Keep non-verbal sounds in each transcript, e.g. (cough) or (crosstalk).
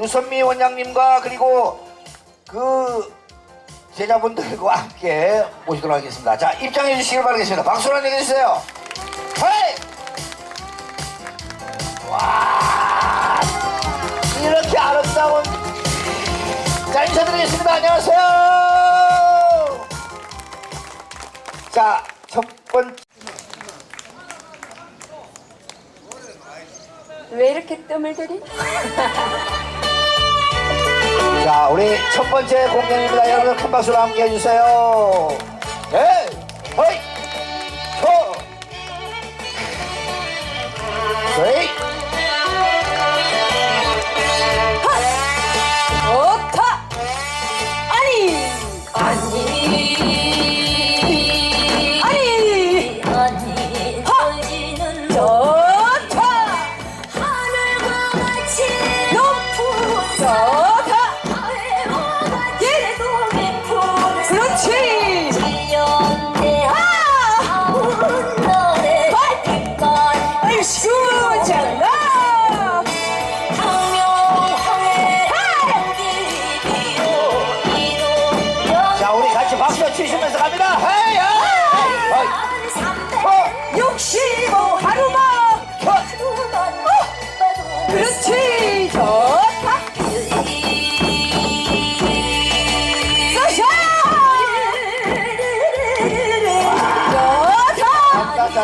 유선미 원장님과 그리고 그 제자분들과 함께 모시도록 하겠습니다. 자, 입장해 주시길 바라겠습니다. 박수로 내주세요. 헤이! 와! 이렇게 아름다운 자, 인사드리겠습니다. 안녕하세요. 자, 첫 번째 왜 이렇게 뜸을 들이? (laughs) 자, 우리 첫 번째 공연입니다. 여러분 큰 박수로 함께 해주세요. 네, 허이,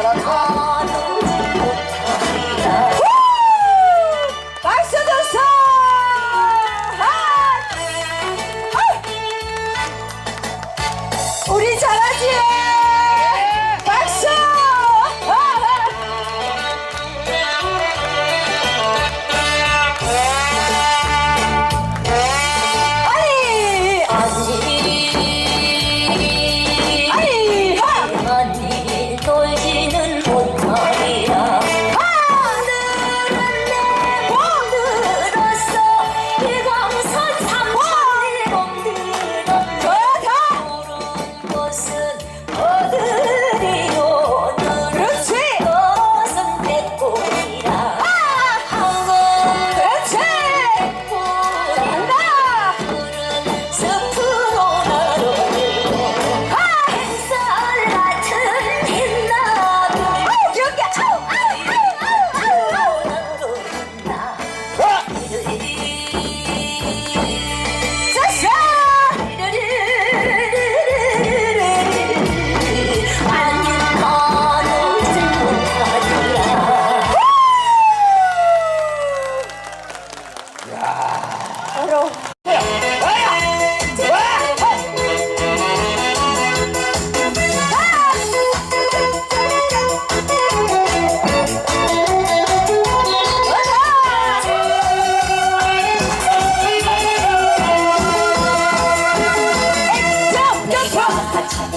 But I call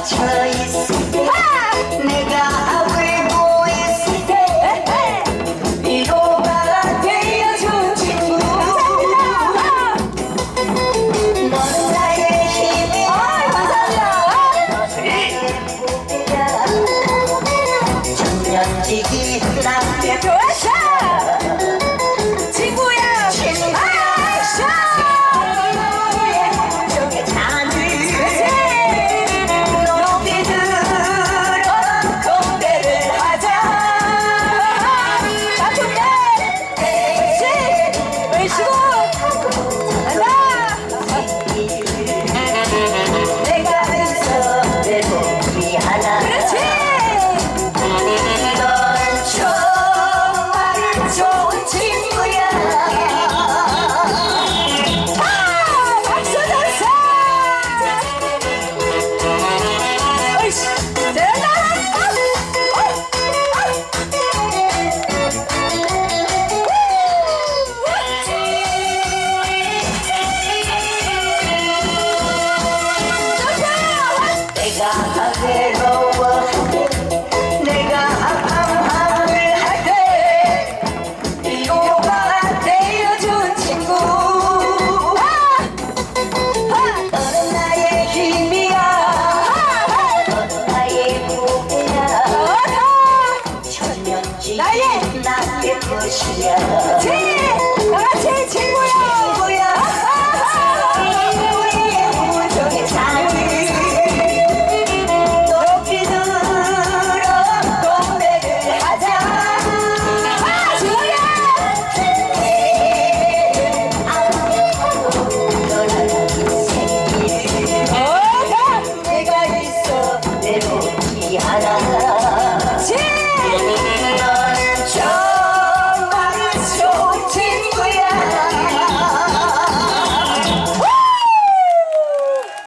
갇혀 있을 때 내가 앞을 보였을 때 위로가 되어준 친구. 너는 나의 힘이 감사합니다. 청년지기 남대 교사 Russia.